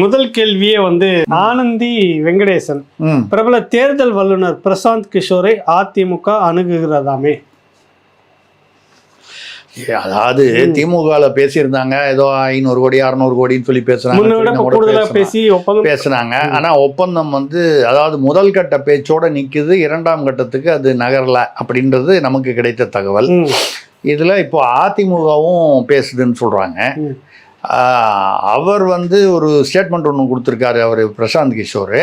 முதல் கேள்வியே வந்து ஆனந்தி வெங்கடேசன். பிரபல தேர்தல் வல்லுநர் பிரசாந்த் கிஷோரை அதிமுக அணுகுகிறதாமே? அதாவது திமுகல பேசியிருந்தாங்க. ஏதோ ஐநூறு கோடி அறுநூறு கோடின்னு சொல்லி பேசுறாங்க பேசி பேசுனாங்க. ஆனா ஒப்பந்தம் வந்து அதாவது முதல் கட்ட பேச்சோட நிக்குது. இரண்டாம் கட்டத்துக்கு அது நகரல அப்படின்றது நமக்கு கிடைத்த தகவல். இதுல இப்போ அதிமுகவும் பேசுதுன்னு சொல்றாங்க. அவர் வந்து ஒரு ஸ்டேட்மெண்ட் ஒன்று கொடுத்துருக்காரு அவர் பிரசாந்த் கிஷோர்.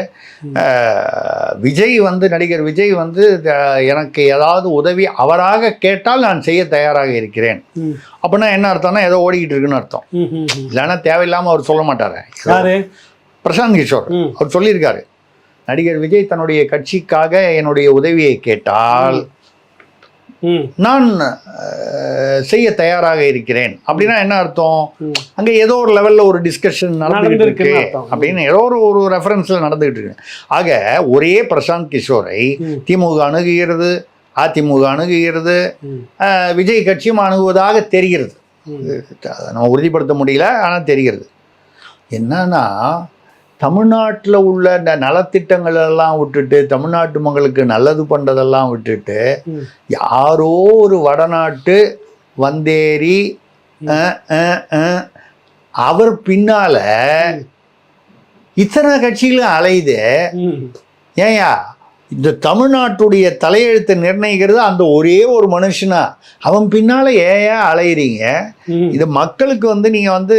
விஜய் வந்து நடிகர் விஜய் வந்து எனக்கு ஏதாவது உதவி அவராக கேட்டால் நான் செய்ய தயாராக இருக்கிறேன். அப்படின்னா என்ன அர்த்தம்னா ஏதோ ஓடிக்கிட்டு இருக்குன்னு அர்த்தம். இல்லைன்னா தேவையில்லாமல் அவர் சொல்ல மாட்டாரு. யாரு? பிரசாந்த் கிஷோர். அவர் சொல்லியிருக்காரு. நடிகர் விஜய் தன்னுடைய கட்சிக்காக என்னுடைய உதவியை கேட்டால் நான் செய்ய தயாராக இருக்கிறேன். அப்படின்னா என்ன அர்த்தம். அங்க ஏதோ ஒரு லெவல்ல ஒரு டிஸ்கஷன் நடந்துகிட்டு இருக்கு. அப்படின்னு ஏதோ ஒரு ஒரு ரெஃபரன்ஸ்ல நடந்துகிட்டு இருக்கு. ஆக ஒரே பிரசாந்த் கிஷோரை. திமுக அணுகுகிறது அதிமுக அணுகுகிறது விஜய் கட்சியும் அணுகுவதாக தெரிகிறது. நம்ம உறுதிப்படுத்த முடியல ஆனால் தெரிகிறது. என்னன்னா தமிழ்நாட்டில் உள்ள இந்த நலத்திட்டங்கள் எல்லாம் விட்டுட்டு தமிழ்நாட்டு மக்களுக்கு நல்லது பண்ணுறதெல்லாம் விட்டுட்டு. யாரோ ஒரு வடநாட்டு வந்தேரி அவர் பின்னால இத்தனை கட்சிகளும் அலையுது. ஏயா இந்த தமிழ்நாட்டுடைய தலையெழுத்தை நிர்ணயிக்கிறது அந்த ஒரே ஒரு மனுஷனா அவன் பின்னால ஏயா அலையிறீங்க. இது மக்களுக்கு வந்து நீங்க வந்து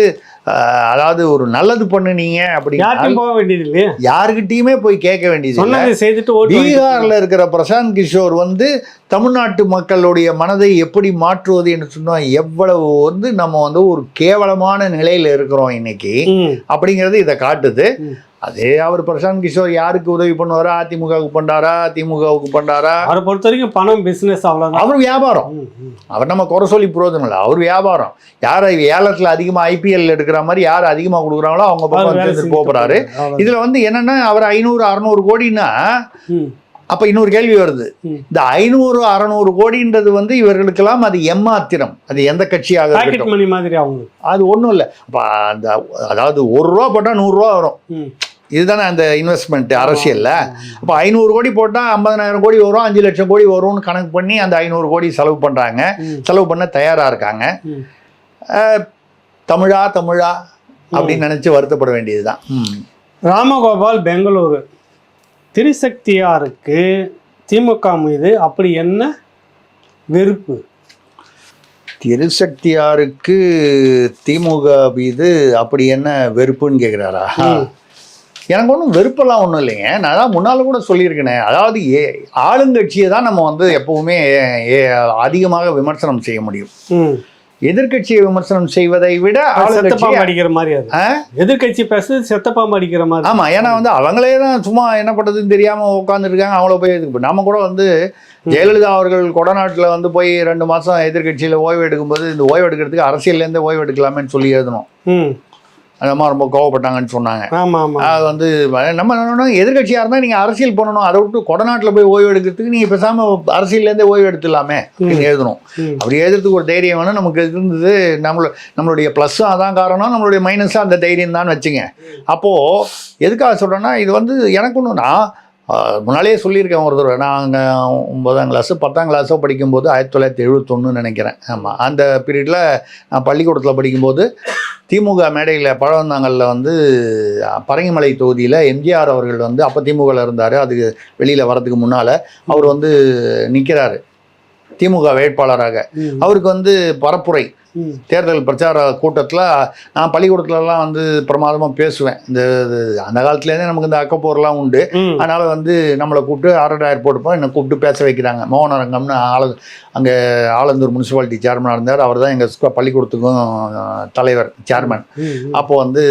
அதாவது ஒரு நல்லது பண்ணுனீங்க அப்படின்னா போக வேண்டியது இல்லையா? யாருக்கிட்டயுமே போய் கேட்க வேண்டியது செய்துட்டு பீகார்ல இருக்கிற பிரசாந்த் கிஷோர் வந்து தமிழ்நாட்டு மக்களுடைய மனதை எப்படி மாற்றுவது என்று சொன்னா எவ்வளவு வந்து நம்ம வந்து ஒரு கேவலமான நிலையில இருக்கிறோம் இன்னைக்கு அப்படிங்கிறது இதை காட்டுது. அதே அவர் பிரசாந்த் கிஷோர் யாருக்கு உதவி பண்ணுவாரா? அதிமுகவுக்கு பண்றாரா திமுகவுக்கு பண்றாரா அவரை பொறுத்த வரைக்கும் பணம் பிசினஸ் அவ்வளவுதான். அவர் வியாபாரம். அவர் நம்ம குறை சொல்லி புரோஜனம் இல்லை அவர் வியாபாரம். யார் ஏலத்தில் அதிகமாக ஐபிஎல் எடுக்கிற மாதிரி யார் அதிகமாக கொடுக்குறாங்களோ அவங்க பக்கம் போகிறாரு. இதில் வந்து என்னன்னா அவர் ஐநூறு அறநூறு கோடின்னா அப்போ இன்னொரு கேள்வி வருது. இந்த ஐநூறு அறநூறு கோடின்றது வந்து இவர்களுக்கெல்லாம் அது எம்மாத்திரம். அது எந்த கட்சியாக அது ஒன்றும் இல்லை. அப்போ அந்த அதாவது ஒரு ரூபா போட்டால் நூறுரூவா வரும். இதுதானே அந்த இன்வெஸ்ட்மெண்ட் அரசியல்ல? அப்போ ஐநூறு கோடி போட்டால் ஐம்பதனாயிரம் கோடி வரும் அஞ்சு லட்சம் கோடி வரும்னு கணக்கு பண்ணி அந்த ஐநூறு கோடி செலவு பண்ணுறாங்க செலவு பண்ண தயாராக இருக்காங்க. தமிழா தமிழா அப்படின்னு நினச்சி வருத்தப்பட வேண்டியதுதான். ம். ராமகோபால் பெங்களூரு. திரிசக்தியாருக்கு திமுக மீது அப்படி என்ன வெறுப்பு? திருசக்தியாருக்கு திமுக மீது அப்படி என்ன வெறுப்புன்னு கேட்குறாரா. எனக்கு ஒன்றும் வெறுப்பெல்லாம் ஒன்றும் இல்லைங்க. நான் தான் முன்னால் கூட சொல்லியிருக்கேனே. அதாவது ஏ ஆளுங்கட்சியை தான் நம்ம வந்து எப்பவுமே அதிகமாக விமர்சனம் செய்ய முடியும். ம். எதிர்க்கட்சியை விமர்சனம் செய்வதை விட செத்த ஆளுங்கட்சியை பாம்பு அடிக்கிற மாதிரி? எதிர்கட்சி பேசுறது செத்த பாம்பு அடிக்கிற மாதிரி. ஆமா ஏன்னா வந்து அவங்களே தான் சும்மா என்ன பண்றதுன்னு தெரியாம உட்காந்துருக்காங்க அவங்கள போய் எதுக்கு நம்ம கூட வந்து ஜெயலலிதா அவர்கள் கொடநாட்டில் வந்து போய் ரெண்டு மாசம் எதிர்க்கட்சியில ஓய்வு எடுக்கும்போது இந்த ஓய்வு எடுக்கிறதுக்கு அரசியல்லேருந்து ஓய்வு எடுக்கலாமேன்னு சொல்லி எழுதணும். அந்த மாதிரி ரொம்ப கோவப்பட்டாங்கன்னு சொன்னாங்க. அது வந்து நம்ம என்ன எதிர்கட்சியாக இருந்தால் நீங்கள் அரசியல் பண்ணணும். அதை விட்டு கொடநாட்டில் போய் ஓய்வு எடுக்கிறதுக்கு நீங்கள் பேசாமல் அரசியல்லேருந்தே ஓய்வு எடுத்துலாமே அப்படின்னு எழுதணும். அப்படி எழுதுறதுக்கு ஒரு தைரியம் வேணும் நமக்கு இருந்தது. நம்மள நம்மளுடைய ப்ளஸ்ஸும் அதான் காரணம் நம்மளுடைய மைனஸும் அந்த தைரியம் தான் வச்சுங்க. அப்போது எதுக்காக சொல்கிறேன்னா இது வந்து எனக்கு ஒன்று நான் ஆஹ், முன்னாலேயே சொல்லியிருக்கேன் ஒரு தடவை. நான் அங்கே ஒன்பதாம் கிளாஸு பத்தாம் கிளாஸோ படிக்கும்போது ஆயிரத்தி தொள்ளாயிரத்தி எழுபத்தொன்னு நினைக்கிறேன். ஆமாம் அந்த பீரியடில் நான் பள்ளிக்கூடத்தில் படிக்கும்போது திமுக மேடையில் பழவந்தாங்கல்ல வந்து பரங்கிமலை தொகுதியில் எம்ஜிஆர் அவர்கள் வந்து அப்போ திமுகவில் இருந்தார். அதுக்கு வெளியில் வரதுக்கு முன்னால் அவர் வந்து நிற்கிறாரு திமுக வேட்பாளராக. அவருக்கு வந்து பரப்புரை. தேர்தல் பிரச்சார கூட்டத்தில் நான் பள்ளிக்கூடத்துலலாம் வந்து பிரமாதமாக பேசுவேன் இந்த இது அந்த காலத்துலேருந்தே நமக்கு இந்த அக்கப்போர்லாம் உண்டு. அதனால் வந்து நம்மளை கூப்பிட்டு ஆர்டர் ஏர்போர்ட் என்னை கூப்பிட்டு பேச வைக்கிறாங்க மோகனரங்கம்னு ஆள அங்கே ஆலந்தூர் முனிசிபாலிட்டி சேர்மனாக இருந்தார் அவர் தான் எங்கள் பள்ளிக்கூடத்துக்கும் தலைவர் சேர்மன் ம். ம். அப்போ வந்து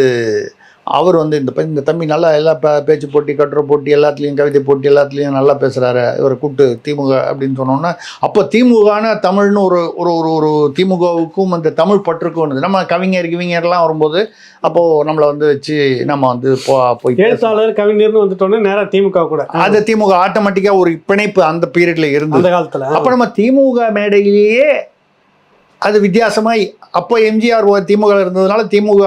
அவர் வந்து இந்த இந்த தம்பி நல்லா எல்லா பேச்சு போட்டி கட்டுரை போட்டி எல்லாத்துலேயும் கவிதை போட்டி எல்லாத்துலேயும் நல்லா பேசுகிறாரு இவரை கூப்பிட்டு திமுக அப்படின்னு சொன்னோன்னா அப்போ திமுகனா தமிழ்னு ஒரு ஒரு ஒரு ஒரு திமுகவுக்கும் அந்த தமிழ் பற்றுக்கும் இருந்தது நம்ம கவிஞர் கிவிஞர்லாம் வரும்போது அப்போது நம்மளை வந்து வச்சு நம்ம வந்து போ போய் எழுத்தாளர் கவிஞர்னு வந்துட்டோன்னே நேரா திமுக கூட. அது திமுக ஆட்டோமேட்டிக்காக ஒரு பிணைப்பு அந்த பீரியட்ல இருந்தது. அந்த காலத்துல. அப்போ நம்ம திமுக மேடையிலேயே அது வித்தியாசமாய் அப்போ எம்ஜிஆர் திமுக இருந்ததுனால திமுக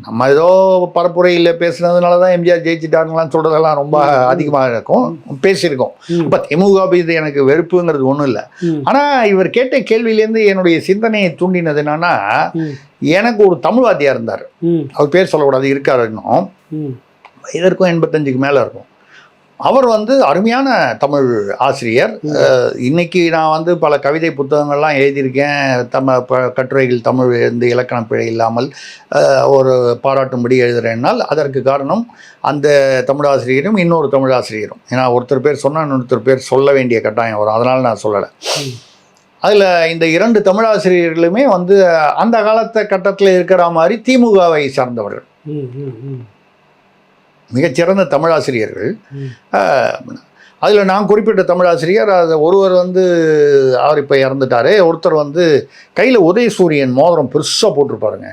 நம்ம ஏதோ பரப்புரையில் பேசுனதுனால தான் எம்ஜிஆர் ஜெயிச்சிட்டாங்களான்னு சொல்றதெல்லாம் ரொம்ப அதிகமாக இருக்கும் பேசியிருக்கோம் ம். அப்போ திமுக இது எனக்கு வெறுப்புங்கிறது ஒன்றும் இல்லை. ஆனால் இவர் கேட்ட கேள்வியிலேருந்து என்னுடைய சிந்தனையை தூண்டினது என்னன்னா. எனக்கு ஒரு தமிழ் வாத்தியார் இருந்தார். அவர் பேர் சொல்லக்கூடாது இருக்காரு இன்னும். இதற்கும் எண்பத்தஞ்சுக்கு மேலே இருக்கும் அவர் வந்து அருமையான தமிழ் ஆசிரியர். இன்னைக்கு நான் வந்து பல கவிதை புத்தகங்கள்லாம் எழுதியிருக்கேன். தம ப- கட்டுரைகள் தமிழ் இந்த இலக்கண பிழை இல்லாமல் ஒரு பாராட்டும்படி எழுதுறேன்னால் அதற்கு காரணம் அந்த தமிழ் ஆசிரியரும் இன்னொரு தமிழ் ஆசிரியரும். ஏன்னா ஒருத்தர் பேர் சொன்னால் இன்னொருத்தர் பேர் சொல்ல வேண்டிய கட்டாயம் வரும். அதனால் நான் சொல்லலை. அதில் இந்த இரண்டு தமிழ் ஆசிரியர்களுமே வந்து அந்த காலத்த கட்டத்தில் இருக்கிற மாதிரி திமுகவை சார்ந்தவர்கள். மிகச்சிறந்த தமிழாசிரியர்கள். அதில் நான் குறிப்பிட்ட தமிழாசிரியர் அது ஒருவர் வந்து அவர் இப்போ இறந்துட்டாரு ஒருத்தர் வந்து கையில் உதயசூரியன் மோதிரம் பெருசாக போட்டிருப்பாருங்க.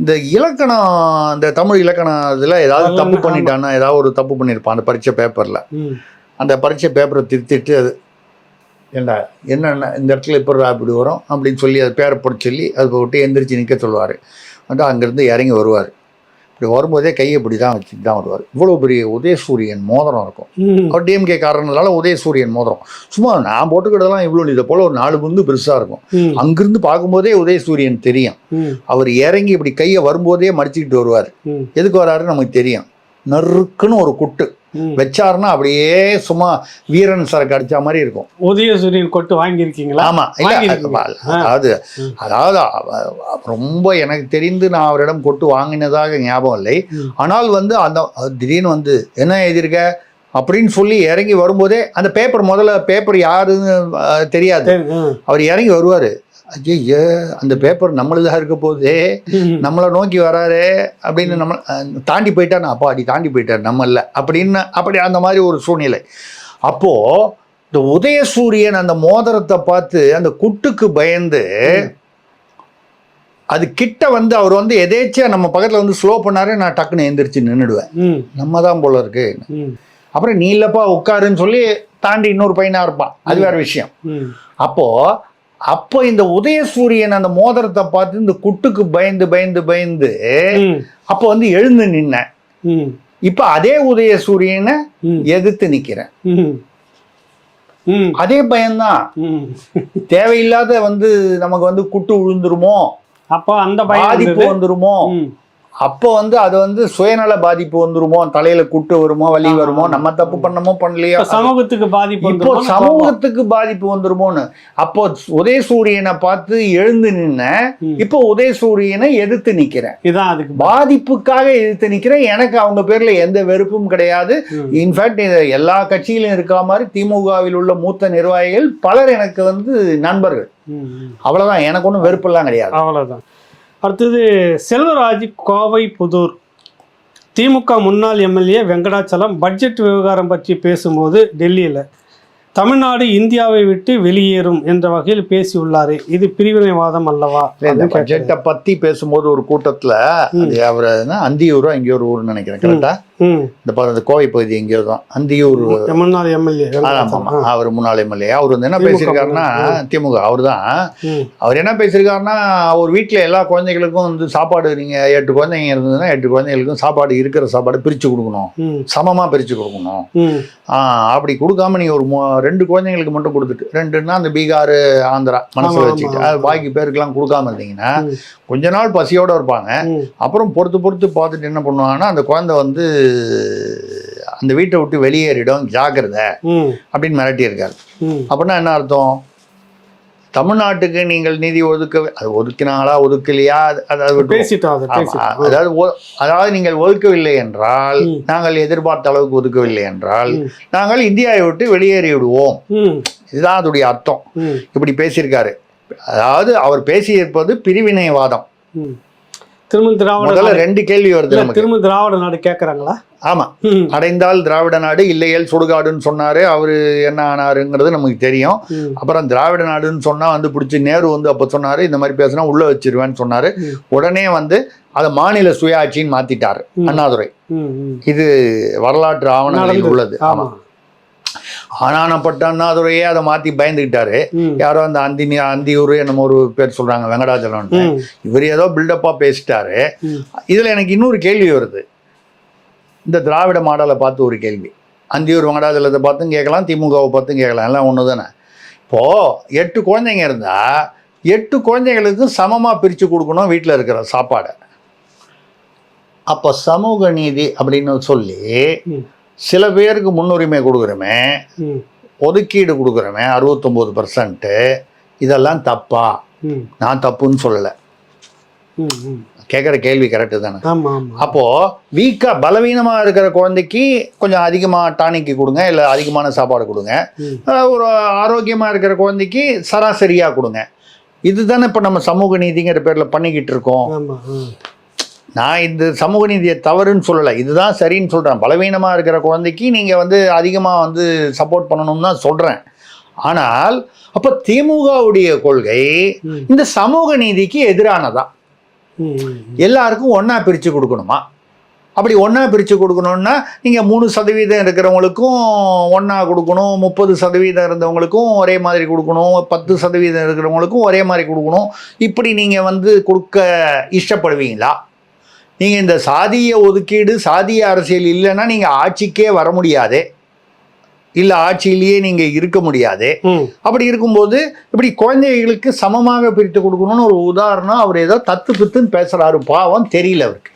இந்த இலக்கணம் இந்த தமிழ் இலக்கணம் இதில் ஏதாவது தப்பு. பண்ணிட்டான்னா ஏதாவது ஒரு தப்பு பண்ணியிருப்பான் அந்த பரீட்சை பேப்பரில். அந்த பரீட்சை பேப்பரை திருத்திட்டு அது ஏண்டா என்னென்ன இந்த இடத்துல இப்போ இப்படி வரும் அப்படின்னு சொல்லி அது பேரை போட சொல்லி அது விட்டு எந்திரிச்சு நிற்க சொல்லுவார் வந்து அங்கேருந்து இறங்கி வருவார் இப்படி வரும்போதே கையை இப்படி தான் வச்சுட்டு தான் வருவார் இவ்வளோ பெரிய உதயசூரியன் மோதிரம் இருக்கும். அவர் டிஎம்கே காரணனால உதயசூரியன் மோதிரம் சும்மா நான் போட்டுக்கிட்டதெல்லாம் இவ்வளோ இதை போல் ஒரு நாலு பந்து பெருசாக இருக்கும். அங்கிருந்து பார்க்கும்போதே உதயசூரியன் தெரியும். அவர் இறங்கி இப்படி கையை வரும்போதே மடிச்சுக்கிட்டு வருவார். எதுக்கு வராருன்னு நமக்கு தெரியும் நறுக்குன்னு ஒரு குட்டு. வச்சாருன்னா அப்படியே சும்மா வீரன் சரக்கு அடிச்ச மாதிரி இருக்கும் உதயசூரியன் கொட்டு வாங்கியிருக்கீங்களா ஆமா அதாவது. அதாவது ரொம்ப எனக்கு தெரிந்து நான் அவரிடம் கொட்டு வாங்கினதாக ஞாபகம் இல்லை. ஆனால் வந்து அந்த திடீர்னு வந்து என்ன எழுதியிருக்க அப்படின்னு சொல்லி இறங்கி வரும்போதே அந்த பேப்பர் முதல்ல பேப்பர் யாருன்னு தெரியாது. அவர் இறங்கி வருவார் ஐயோ அந்த பேப்பர் நம்மளுதாக இருக்க போதே. நம்மளை நோக்கி வராரு அப்படின்னு நம்ம தாண்டி போயிட்டான் அப்பா அடி தாண்டி போயிட்டார் நம்ம இல்லை. அப்படின்னு அப்படி அந்த மாதிரி ஒரு சூழ்நிலை. அப்போ இந்த உதயசூரியன் அந்த மோதிரத்தை பார்த்து அந்த குட்டுக்கு பயந்து அது கிட்ட வந்து அவர் வந்து எதேச்சியா நம்ம பக்கத்துல வந்து ஸ்லோ பண்ணாரு நான் டக்குன்னு எந்திரிச்சு நின்றுடுவேன். நம்ம தான் போல இருக்கு. அப்புறம் நீ இல்லப்பா உட்காருன்னு சொல்லி தாண்டி இன்னொரு பையனா இருப்பான். அது வேற விஷயம். ம். அப்போ இந்த உதயசூரியன் அந்த மோதிரத்தை பார்த்து இந்த குட்டுக்கு பயந்து பயந்து பயந்து. அப்போ வந்து எழுந்து நின்னேன். இப்போ அதே உதயசூரியனை ம். எதிர்த்து நிக்கிறேன். அதே பயம்தான். தேவையில்லாத வந்து நமக்கு வந்து குட்டு விழுந்துருமோ அப்போ அந்த பயம் பாதிப்பு. வந்துருமோ. அப்போ வந்து அது வந்து சுயநல பாதிப்பு வந்துருமோ? தலையில குட்டு வருமோ? வலி வருமோ. நம்ம தப்பு பண்ணமோ பண்ணலையோ? சமூகத்துக்கு பாதிப்பு இப்போ சமூகத்துக்கு பாதிப்பு வந்துருமோன்னு. அப்போ உதயசூரியனை பார்த்து எழுந்து நின்ன. இப்போ உதயசூரியனை எதிர்த்து நிக்கிறேன் இதான் அதுக்கு பாதிப்புக்காக எதிர்த்து நிக்கிறேன் எனக்கு அவங்க பேர்ல எந்த வெறுப்பும் கிடையாது. இன்ஃபேக்ட் எல்லா கட்சியிலும் இருக்க மாதிரி திமுகவில் உள்ள மூத்த நிர்வாகிகள் பலர் எனக்கு வந்து நண்பர்கள். அவ்வளவுதான். எனக்கு ஒன்றும் வெறுப்பெல்லாம் கிடையாது. அவ்வளவுதான். அடுத்தது செல்வராஜ் கோவை புதூர் திமுக முன்னாள் எம்எல்ஏ வெங்கடாச்சலம் பட்ஜெட் விவகாரம் பற்றி பேசும்போது டெல்லியில் தமிழ்நாடு இந்தியாவை விட்டு வெளியேறும் என்ற வகையில் பேசியுள்ளாரே இது பிரிவினைவாதம் அல்லவா. பட்ஜெட்டை பத்தி பேசும்போது ஒரு கூட்டத்துல அவர் அந்தியூரோ எங்கேயோ ஒரு ஊர்னு நினைக்கிறேன் கரெக்டா ம். இந்த இந்த கோவை பகுதி எங்கேயோ தான். அந்தியூர் முன்னாள் எம்எல்ஏ. ஆமாம் அவர் முன்னாள் எம்எல்ஏ. அவர் வந்து என்ன பேசியிருக்காருன்னா திமுக அவர் தான் அவர் என்ன பேசியிருக்காருன்னா ஒரு வீட்டில் எல்லா குழந்தைகளுக்கும் வந்து சாப்பாடு நீங்கள் எட்டு குழந்தைங்க இருந்ததுன்னா எட்டு குழந்தைகளுக்கும் சாப்பாடு இருக்கிற சாப்பாடு பிரித்து கொடுக்கணும். சமமாக பிரித்து கொடுக்கணும். அப்படி கொடுக்காம நீங்கள் ஒரு ரெண்டு குழந்தைங்களுக்கு மட்டும் கொடுத்துட்டு ரெண்டுன்னா அந்த பீகார் ஆந்திரா மனசில் வச்சுக்கிட்டு அது பாக்கி பேருக்கெல்லாம் கொடுக்காம இருந்தீங்கன்னா. கொஞ்ச நாள் பசியோட இருப்பாங்க. அப்புறம் பொறுத்து பொறுத்து பார்த்துட்டு என்ன பண்ணுவாங்கன்னா அந்த குழந்தை வந்து அந்த வீட்டை விட்டு வெளியேறிடும் ஜாக்கிரதை அப்படின்னு மிரட்டியிருக்காரு. அப்படின்னா என்ன அர்த்தம்? தமிழ்நாட்டுக்கு நீங்கள் நிதி ஒதுக்க அது ஒதுக்கினாங்களா ஒதுக்கலையா? அது- அதாவது அதாவது அதாவது நீங்கள் ஒதுக்கவில்லை என்றால். நாங்கள் எதிர்பார்த்த அளவுக்கு ஒதுக்கவில்லை என்றால். நாங்கள் இந்தியாவை விட்டு வெளியேறி விடுவோம் இதுதான் அதோடைய அர்த்தம். இப்படி பேசியிருக்காரு. அதாவது அவர் பேசியிருப்பது பிரிவினைவாதம். திரும்ப திராவிட ரெண்டு கேள்வி வருது திரும்ப திராவிட நாடு கேக்குறாங்களா? ஆமா. அடைந்தால் திராவிட நாடு இல்லையேல் சுடுகாடுன்னு சொன்னாரு. அவரு என்ன ஆனாருங்கிறது நமக்கு தெரியும். அப்புறம் திராவிட நாடுன்னு சொன்னா வந்து பிடிச்சி நேரு வந்து அப்ப சொன்னாரு இந்த மாதிரி பேசினா உள்ள வச்சிருவேன்னு சொன்னாரு. உடனே வந்து அதை மாநில சுயாட்சின்னு மாத்திட்டாரு. அண்ணாதுரை. இது வரலாற்று ஆவணங்களில். உள்ளது. ஆமா. அண்ணாதுரையே அதை மாற்றி பயந்துக்கிட்டாரு ம். யாரோ அந்த அந்தி அந்தியூர் என்னமோ ஒரு பேர் சொல்கிறாங்க வெங்கடாச்சலம் இவர் ஏதோ பில்டப்பாக பேசிட்டாரு. இதில் எனக்கு இன்னொரு கேள்வி வருது. இந்த திராவிட மாடலை பார்த்து ஒரு கேள்வி. அந்தியூர் வெங்கடாச்சலத்தை பார்த்தும் கேட்கலாம் திமுகவை பார்த்தும் கேட்கலாம். எல்லாம் ஒன்று தானே இப்போது எட்டு குழந்தைங்க இருந்தால் எட்டு குழந்தைகளுக்கும் சமமாக பிரித்து கொடுக்கணும் வீட்டில் இருக்கிற சாப்பாடை. அப்போ சமூக நீதி அப்படின்னு சொல்லி சில பேருக்கு முன்னுரிமை கொடுக்குறோமே ஒதுக்கீடு கொடுக்குறோமே அறுபத்தொம்போது பர்சன்ட்டு இதெல்லாம் தப்பா? நான் தப்புன்னு சொல்லலை. கேட்குற கேள்வி கரெக்டு தானே? அப்போது வீக்காக பலவீனமாக இருக்கிற குழந்தைக்கு கொஞ்சம் அதிகமாக டானிக்கு கொடுங்க இல்லை அதிகமான சாப்பாடு கொடுங்க. ஒரு ஆரோக்கியமாக இருக்கிற குழந்தைக்கு சராசரியாக கொடுங்க. இதுதானே இப்போ நம்ம சமூக நீதிங்கிற பேரில் பண்ணிக்கிட்டு இருக்கோம். நான் இந்த சமூக நீதியை தவறுன்னு சொல்லலை. இதுதான் சரின்னு சொல்கிறேன் பலவீனமாக இருக்கிற குழந்தைக்கு நீங்கள் வந்து அதிகமாக வந்து சப்போர்ட் பண்ணணும்னு தான் சொல்கிறேன் ஆனால் அப்போ திமுகவுடைய கொள்கை இந்த சமூக நீதிக்கு எதிரானதா? எல்லாருக்கும் ஒன்றா பிரித்து கொடுக்கணுமா? அப்படி ஒன்றா பிரித்து கொடுக்கணுன்னா நீங்கள் மூணு சதவீதம் இருக்கிறவங்களுக்கும் ஒன்றா கொடுக்கணும் முப்பது சதவீதம் இருந்தவங்களுக்கும் ஒரே மாதிரி கொடுக்கணும் பத்து சதவீதம் இருக்கிறவங்களுக்கும் ஒரே மாதிரி கொடுக்கணும். இப்படி நீங்கள் வந்து கொடுக்க இஷ்டப்படுவீங்களா? நீங்கள் இந்த சாதிய ஒதுக்கீடு சாதிய அரசியல் இல்லைன்னா நீங்கள் ஆட்சிக்கே வர முடியாதே. இல்லை ஆட்சியிலேயே நீங்கள் இருக்க முடியாதே. அப்படி இருக்கும்போது இப்படி குழந்தைகளுக்கு சமமாக பிரித்து கொடுக்கணும்னு ஒரு உதாரணம் அவர் ஏதோ தத்து பித்துன்னு பேசுகிறாரு பாவம் தெரியல அவருக்கு.